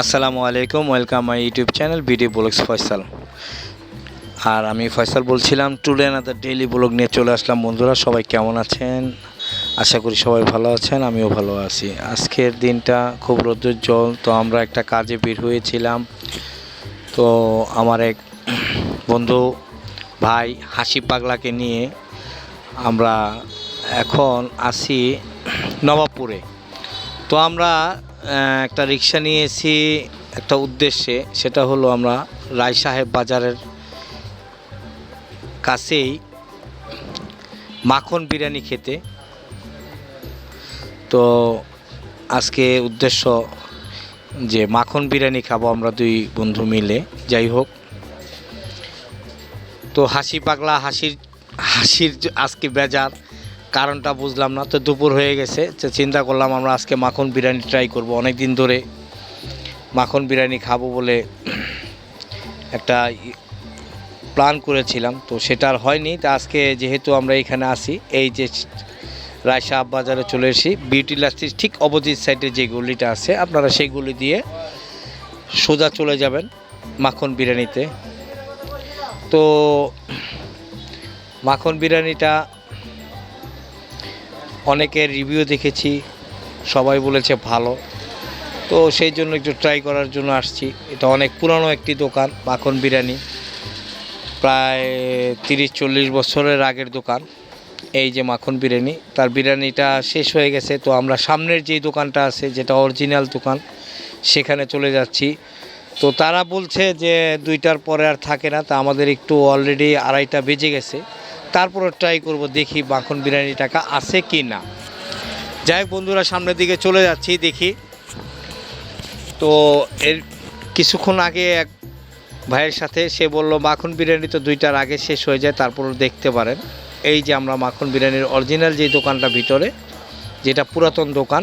আসসালামু আলাইকুম, welcome my YouTube channel BD blogs Faisal. আর আমি ফয়সাল বলছিলাম টুডে আনাদার ডেইলি ব্লগ নিয়ে চলে আসলাম। বন্ধুরা, সবাই কেমন আছেন? আশা করি সবাই ভালো আছেন, আমিও ভালো আছি। আজকের দিনটা খুব রৌদ্রোজ্জ্বল, তো আমরা একটা কাজে বের হয়েছিলাম। তো আমার এক বন্ধু ভাই হাসি পাগলাকে নিয়ে আমরা এখন আসি নবাবপুরে। তো আমরা একটা রিক্সা নিয়েছি একটা উদ্দেশ্যে, সেটা হলো আমরা রায় সাহেব বাজারের কাছেই মাখন বিরিয়ানি খেতে। তো আজকে উদ্দেশ্য যে মাখন বিরিয়ানি খাব আমরা দুই বন্ধু মিলে, যাই হোক। তো হাসি পাগলা, হাসির হাসির আজকে বেজার। কারণটা বুঝলাম না, তো দুপুর হয়ে গেছে, তো চিন্তা করলাম আমরা আজকে মাখন বিরিয়ানি ট্রাই করব। অনেক দিন ধরে মাখন বিরিয়ানি খাব বলে একটা প্ল্যান করেছিলাম, তো সেটা আর হয়নি। তা আজকে যেহেতু আমরা এখানে আসি এই যে রায়শাহ বাজারে চলে এসেছি, বিউটি লাস্টির ঠিক অপোজিট সাইডে যে গলিটা আছে, আপনারা সেই গলি দিয়ে সোজা চলে যাবেন মাখন বিরিয়ানিতে। তো মাখন বিরিয়ানিটা অনেকের রিভিউ দেখেছি, সবাই বলেছে ভালো। তো সেই জন্য একটু ট্রাই করার জন্য আসছি। এটা অনেক পুরানো একটি দোকান মাখন বিরিয়ানি। প্রায় তিরিশ, চল্লিশ বছরের আগের দোকান, এই যে মাখন বিরিয়ানি। তার বিরিয়ানিটা শেষ হয়ে গেছে, তো আমরা সামনের যেই দোকানটা আছে, যেটা অরিজিনাল দোকান, সেখানে চলে যাচ্ছি। তো তারা বলছে যে দুইটার পরে আর থাকে না, তা আমাদের একটু অলরেডি আড়াইটা বেজে গেছে। তারপরে ট্রাই করব দেখি মাখন বিরিয়ানি টাকা আছে কি না যাই হোক বন্ধুরা, সামনের দিকে চলে যাচ্ছি দেখি। তো এর কিছুক্ষণ আগে এক ভাইয়ের সাথে সে বলল, মাখন বিরিয়ানি তো দুইটার আগে শেষ হয়ে যায় তারপর দেখতে পারেন। এই যে আমরা মাখন বিরিয়ানির অরিজিনাল যে দোকানটা ভিতরে, যেটা পুরাতন দোকান,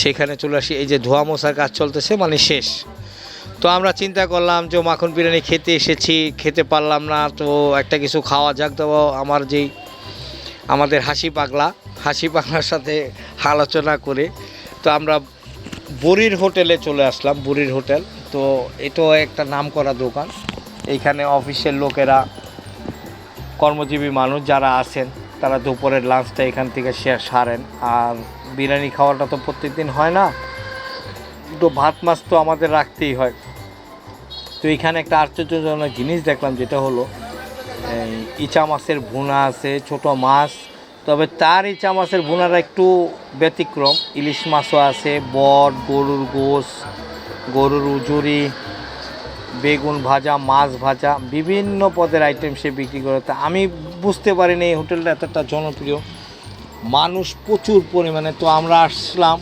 সেখানে চলে আসি। এই যে ধোয়া মশার কাজ চলতেছে মানে শেষ। তো আমরা চিন্তা করলাম যে মাখন বিরিয়ানি খেতে এসেছি, খেতে পারলাম না, তো একটা কিছু খাওয়া যাক। তো আমার যেই, আমাদের হাসি পাগলা, হাসি পাগলার সাথে আলোচনা করে তো আমরা বুড়ির হোটেলে চলে আসলাম, বুড়ির হোটেল। তো এটাও একটা নাম করা দোকান। এইখানে অফিসের লোকেরা, কর্মজীবী মানুষ যারা আছেন, তারা দুপুরের লাঞ্চটা এখান থেকে সে- সারেন। আর বিরিয়ানি খাওয়াটা তো প্রত্যেকদিন হয় না। তো ভাত মাছ তো আমাদের রাখতেই হয়। তো এখানে একটা আশ্চর্যজনক জিনিস দেখলাম, যেটা হলো ইচা মাছের ভুনা আছে, ছোট মাছ, তবে তার ইচা মাছের ভুনাটা একটু ব্যতিক্রম। ইলিশ মাছও আছে, বট, গরুর গোস গরুর উজুরি, বেগুন ভাজা, মাছ ভাজা, বিভিন্ন পদের আইটেম সে বিক্রি করে। তা আমি বুঝতে পারিনি এই হোটেলটা এতটা জনপ্রিয়। মানুষ প্রচুর পরিমাণে। তো আমরা আসলাম,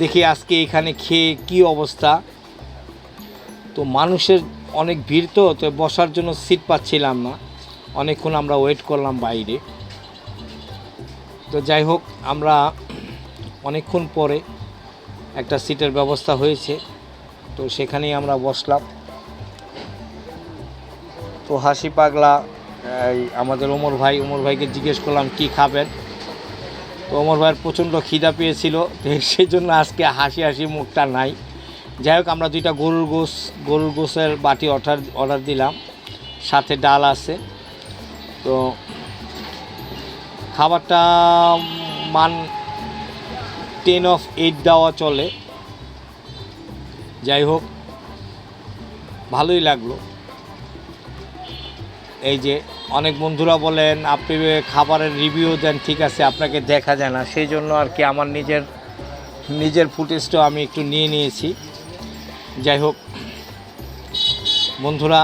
দেখি আজকে এখানে খেয়ে কি অবস্থা। তো মানুষের অনেক ভিড় তো তো বসার জন্য সিট পাচ্ছিলাম না। অনেকক্ষণ আমরা ওয়েট করলাম বাইরে। তো যাই হোক, আমরা অনেকক্ষণ পরে একটা সিটের ব্যবস্থা হয়েছে। তো সেখানেই আমরা বসলাম। তো হাসি পাগলা আমাদের ওমর ভাই, ওমর ভাইকে জিজ্ঞেস করলাম, কি খাবেন? তো ওমর ভাইয়ের প্রচণ্ড খিদা পেয়েছিল, তো সেই জন্য আজকে হাসি হাসি মুখটা নাই। যাই হোক, আমরা দুইটা গরুর গোস গরুর গোসের বাটি অর্ডার অর্ডার দিলাম। সাথে ডাল আছে। তো খাবারটা মান টেন অফ এইট দেওয়া চলে। যাই হোক, ভালোই লাগল। এই যে অনেক বন্ধুরা বলেন, আপনি খাবারের রিভিউ দেন, ঠিক আছে, আপনাকে দেখা যায় না। সেই জন্য আর কি আমার নিজের নিজের ফুটেজটাও আমি একটু নিয়ে নিয়েছি। যাই হোক, বন্ধুরা,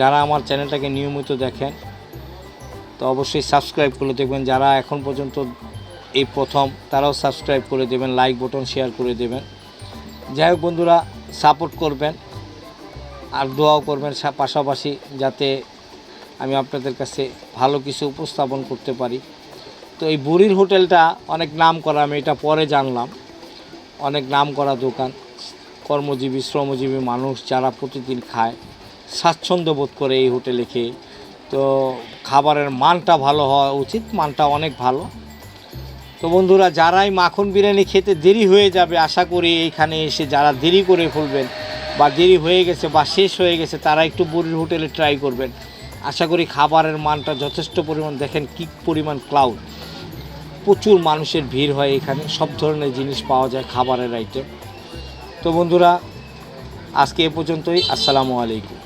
যারা আমার চ্যানেলটাকে নিয়মিত দেখেন, তো অবশ্যই সাবস্ক্রাইব করে দেখবেন। যারা এখন পর্যন্ত এই প্রথম, তারাও সাবস্ক্রাইব করে দেবেন লাইক বটন শেয়ার করে দেবেন। যাই হোক, বন্ধুরা সাপোর্ট করবেন আর দোয়াও করবেন পাশাপাশি যাতে আমি আপনাদের কাছে ভালো কিছু উপস্থাপন করতে পারি। তো এই বুড়ির হোটেলটা অনেক নাম করা আমি এটা পরে জানলাম। অনেক নাম করা দোকান। কর্মজীবী, শ্রমজীবী মানুষ যারা প্রতিদিন খায়, স্বাচ্ছন্দ্য বোধ করে এই হোটেলে খেয়ে। তো খাবারের মানটা ভালো হওয়া উচিত, মানটা অনেক ভালো। তো বন্ধুরা, যারাই মাখন বিরিয়ানি খেতে দেরি হয়ে যাবে, আশা করি এইখানে এসে যারা দেরি করে ফেলবেন বা দেরি হয়ে গেছে বা শেষ হয়ে গেছে, তারা একটু বুড়ির হোটেলে ট্রাই করবেন। আশা করি খাবারের মানটা যথেষ্ট পরিমাণ, দেখেন কী পরিমাণ ক্লাউড প্রচুর মানুষের ভিড় হয় এখানে, সব ধরনের জিনিস পাওয়া যায় খাবারের আইটেম তো বন্ধুরা আজকে এ পর্যন্তই। আসসালামু আলাইকুম।